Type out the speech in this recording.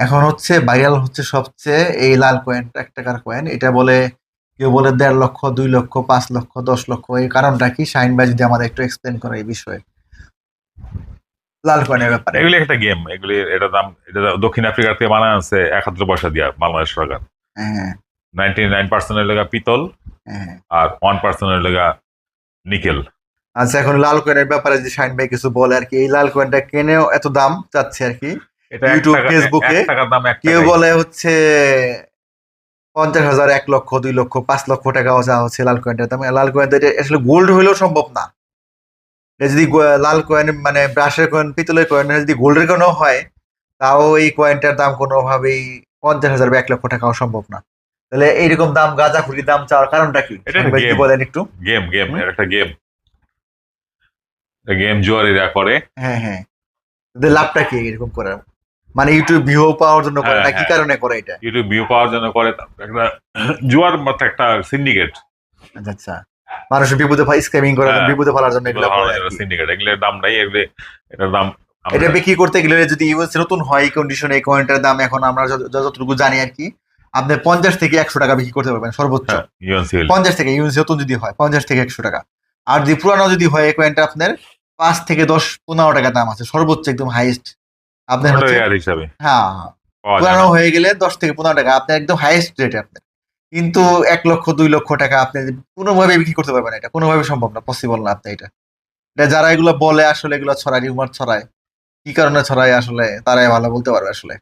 এখন হচ্ছে ভাইরাল হচ্ছে সবচেয়ে এই লাল কয়েনটা এক টাকার কয়েন এটা বলে কেউ বলে দেড় লক্ষ দুই লক্ষ পাঁচ লক্ষ দশ লক্ষ এই কারণটা কি? ভাই যদি আমাদের একটু এক্সপ্লেন করে এই বিষয়ে। লাল কয়েনের ব্যাপারে। এগুলি একটা গেম এগুলি এটা দাম এটা দক্ষিণ আফ্রিকা থেকে বানানো আছে একাত্তর পয়সা দিয়া বাংলাদেশ সরকার। হ্যাঁ। নাইনটি নাইন পার্সেন্টের লেগা পিতল হ্যাঁ। আর ওয়ান পার্সেন্টের লেগা নিকেল। আচ্ছা এখন লাল কয়েনের ব্যাপারে যদি শাইন ভাই কিছু বলে আর কি এই লাল কয়েনটা কেনেও এত দাম চাচ্ছে আর কি? এটা ইউটিউব, ফেসবুকে কেউ বলে হচ্ছে পঞ্চাশ হাজার এক লক্ষ দুই লক্ষ পাঁচ লক্ষ টাকা চাওয়া হচ্ছে লাল কয়েনটার দাম লাল কয়েন আসলে গোল্ড হইলেও সম্ভব না। যদি লাল কয়েন মানে ব্রাশের কয়েন পিতলের কয়েন যদি গোল্ডের কয়েনও হয় তাও এই কয়েনটার দাম কোনোভাবেই পঞ্চাশ হাজার বা এক লক্ষ টাকাও সম্ভব না। তাহলে এইরকম দাম গাঁজা খুরি দাম চাওয়ার কারণটা কি. বলেন একটু। গেম গেম একটা গেম গেম জুয়ারিরা করে। হ্যাঁ হ্যাঁ। লাভটা কি এরকম করার? মানে ইউটিউব ভিউ পাওয়ার জন্য করে হ্যাঁ, না কি হ্যাঁ। কারণে করে এটা? ইউটিউব ভিউ পাওয়ার জন্য করে একটা জুয়ার মতো একটা সিন্ডিকেট আচ্ছা আচ্ছা। মানুষ বিপদে স্ক্যামিং করার হ্যাঁ। বিপদে ফেলার জন্য এগুলো করে সিন্ডিকেট এগুলোর দাম নাই এগুলো এটার দাম এটা বিক্রি করতে গেলে যদি ইউএস নতুন হয় এই কন্ডিশনে এই কয়েনটার দাম এখন আমরা যতটুকু জানি আর কি আপনি পঞ্চাশ থেকে একশো টাকা বিক্রি করতে পারবেন সর্বোচ্চ। পঞ্চাশ থেকে ইউএস নতুন যদি হয় পঞ্চাশ থেকে একশো টাকা। আর যদি পুরানো যদি হয় এই কয়েনটা আপনার পাঁচ থেকে দশ পনেরো টাকা দাম আছে সর্বোচ্চ একদম হাইয়েস্ট আপনার হিসাবে। হ্যাঁ। পুরানো হয়ে গেলে দশ থেকে পনেরো টাকা। আপনার একদম হাইয়েস্ট রেট আপনার কিন্তু এক লক্ষ দুই লক্ষ টাকা আপনি কোনোভাবে বিক্রি করতে পারবেন এটা। কোনোভাবে সম্ভব না পসিবল না আপনি এটা। এটা যারা এগুলো বলে আসলে এগুলো ছড়ায় রিউমার ছড়ায়। কি কারণে ছড়ায় আসলে তারাই ভালো বলতে পারবে আসলে।